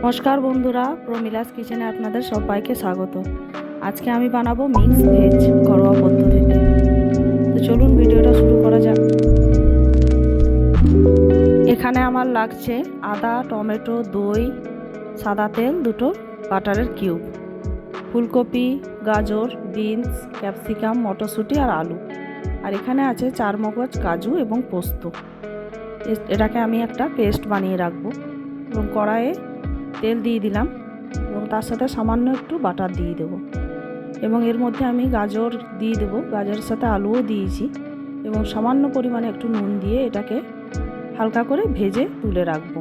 নমস্কার বন্ধুরা, প্রমিলাস কিচেনে আপনাদের সবাইকে স্বাগত। আজকে আমি বানাবো মিক্স ভেজ ঘরোয়া পদ্ধতিতে। তো চলুন ভিডিওটা শুরু করা যাক। এখানে আমার লাগছে আদা, টমেটো, দই, সাদা তেল, দুটো বাটারের কিউব। ফুলকপি, গাজর, বিনস, ক্যাপসিকাম, মটরশুঁটি আর আলু। আর এখানে আছে চার মগজ কাজু এবং পোস্ত। এটাকে আমি একটা পেস্ট বানিয়ে রাখব। এবং কড়াইয়ে তেল দিয়ে দিলাম এবং তার সাথে সামান্য একটু বাটার দিয়ে দেবো। এবং এর মধ্যে আমি গাজর দিয়ে দেবো। গাজরের সাথে আলুও দিয়েছি এবং সামান্য পরিমাণে একটু নুন দিয়ে এটাকে হালকা করে ভেজে তুলে রাখব।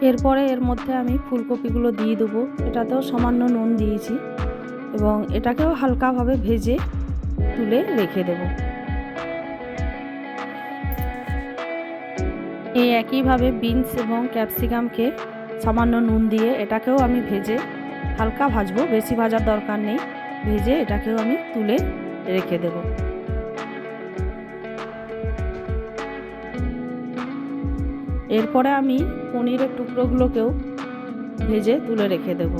এরপরে এর মধ্যে আমি ফুলকপিগুলো দিয়ে দেবো। এটাতেও সামান্য নুন দিয়েছি এবং এটাকেও হালকাভাবে ভেজে তুলে রেখে দেবো। এই একইভাবে বিনস এবং ক্যাপসিকামকে সামান্য নুন দিয়ে এটাকেও আমি ভেজে হালকা ভাজবো, বেশি ভাজার দরকার নেই। ভেজে এটাকেও আমি তুলে রেখে দেব। এরপরে আমি পনিরের টুকরোগুলোকেও ভেজে তুলে রেখে দেব,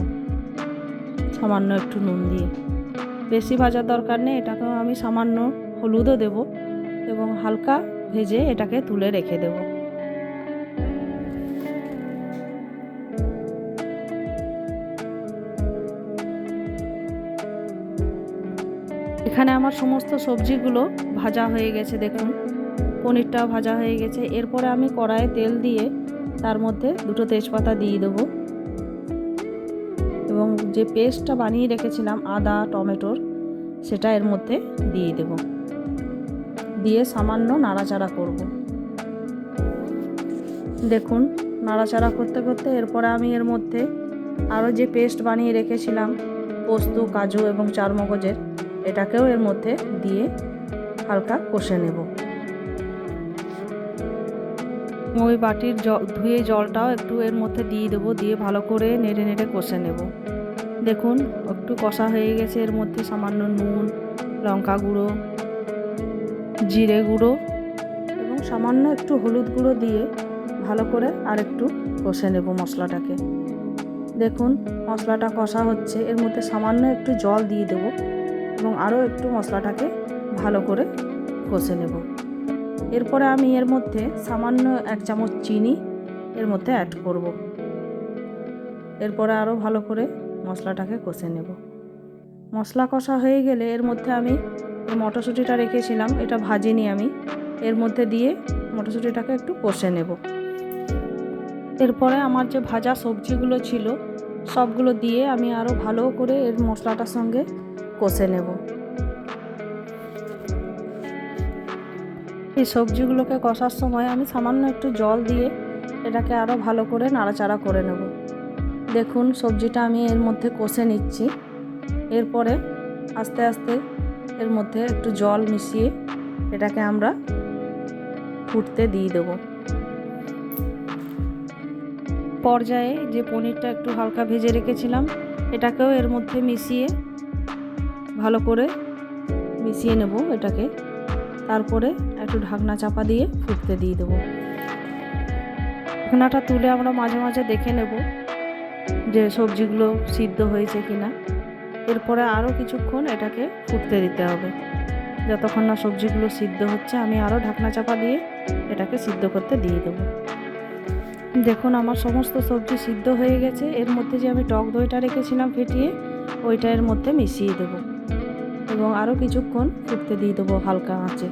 সামান্য একটু নুন দিয়ে। বেশি ভাজার দরকার নেই, এটাকেও আমি সামান্য হলুদও দেব এবং হালকা ভেজে এটাকে তুলে রেখে দেবো। এখানে আমার সমস্ত সবজিগুলো ভাজা হয়ে গেছে, দেখুন। পনিরটাও ভাজা হয়ে গেছে। এরপরে আমি কড়াইয়ে তেল দিয়ে তার মধ্যে দুটো তেজপাতা দিয়ে দেবো। এবং যে পেস্টটা বানিয়ে রেখেছিলাম, আদা, টমেটোর, সেটা এর মধ্যে দিয়ে দেব। দিয়ে সামান্য নাড়াচাড়া করব। দেখুন, নাড়াচাড়া করতে করতে এরপরে আমি এর মধ্যে আরও যে পেস্ট বানিয়ে রেখেছিলাম, পোস্ত, কাজু এবং চারমগজের এটাকেও এর মধ্যে দিয়ে হালকা কষে নেব। ওই বাটির জল ধুয়ে জলটাও একটু এর মধ্যে দিয়ে দেবো, দিয়ে ভালো করে নেড়ে নেড়ে কষে নেব। দেখুন, একটু কষা হয়ে গেছে এর মধ্যে সামান্য নুন, লঙ্কা গুঁড়ো, জিরে গুঁড়ো এবং সামান্য একটু হলুদ গুঁড়ো দিয়ে ভালো করে আর একটু কষে নেব মশলাটাকে। দেখুন, মশলাটা কষা হচ্ছে, এর মধ্যে সামান্য একটু জল দিয়ে দেবো। এবং আরও একটু মশলাটাকে ভালো করে কষে নেব। এরপরে আমি এর মধ্যে সামান্য এক চামচ চিনি এর মধ্যে অ্যাড করব। এরপরে আরও ভালো করে মশলাটাকে কষে নেব। মশলা কষা হয়ে গেলে এর মধ্যে আমি মটরশুঁটিটা রেখেছিলাম, এটা ভাজিনি আমি। এর মধ্যে দিয়ে মটরশুঁটিটাকে একটু কষে নেব। এরপরে আমার যে ভাজা সবজিগুলো ছিল, সবগুলো দিয়ে আমি আরও ভালো করে এর মশলাটার সঙ্গে কষে নেব। এই সবজিগুলোকে কষার সময় আমি সামান্য একটু জল দিয়ে এটাকে আরও ভালো করে নাড়াচাড়া করে নেব। দেখুন, সবজিটা আমি এর মধ্যে কষে নিচ্ছি। এরপরে আস্তে আস্তে এর মধ্যে একটু জল মিশিয়ে এটাকে আমরা ফুটতে দিয়ে দেবো। পর্যায়ে যে পনিরটা একটু হালকা ভেজে রেখেছিলাম, এটাকেও এর মধ্যে মিশিয়ে ভালো করে মিশিয়ে নেব এটাকে। তারপরে একটু ঢাকনা চাপা দিয়ে ফুটতে দিয়ে দেবো। ঢাকনাটা তুলে আমরা মাঝে মাঝে দেখে নেব যে সবজিগুলো সিদ্ধ হয়েছে কি না এরপরে আরও কিছুক্ষণ এটাকে ফুটতে দিতে হবে। যতক্ষণ না সবজিগুলো সিদ্ধ হচ্ছে, আমি আরও ঢাকনা চাপা দিয়ে এটাকে সিদ্ধ করতে দিয়ে দেবো। দেখুন, আমার সমস্ত সবজি সিদ্ধ হয়ে গেছে। এর মধ্যে যে আমি টক দইটা রেখেছিলাম ফেটিয়ে, ওইটা এর মধ্যে মিশিয়ে দেব। এবং আরও কিছুক্ষণ ফুটতে দিয়ে দেবো হালকা আঁচে।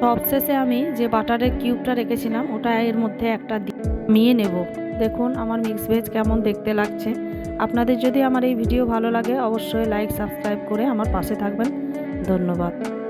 সবশেষে আমি যে বাটারের কিউবটা রেখেছিলাম, ওটা এর মধ্যে একটা মিয়ে নেব। দেখুন, আমার মিক্স ভেজ কেমন দেখতে লাগছে। আপনাদের যদি আমার এই ভিডিও ভালো লাগে, অবশ্যই লাইক, সাবস্ক্রাইব করে আমার পাশে থাকবেন। ধন্যবাদ।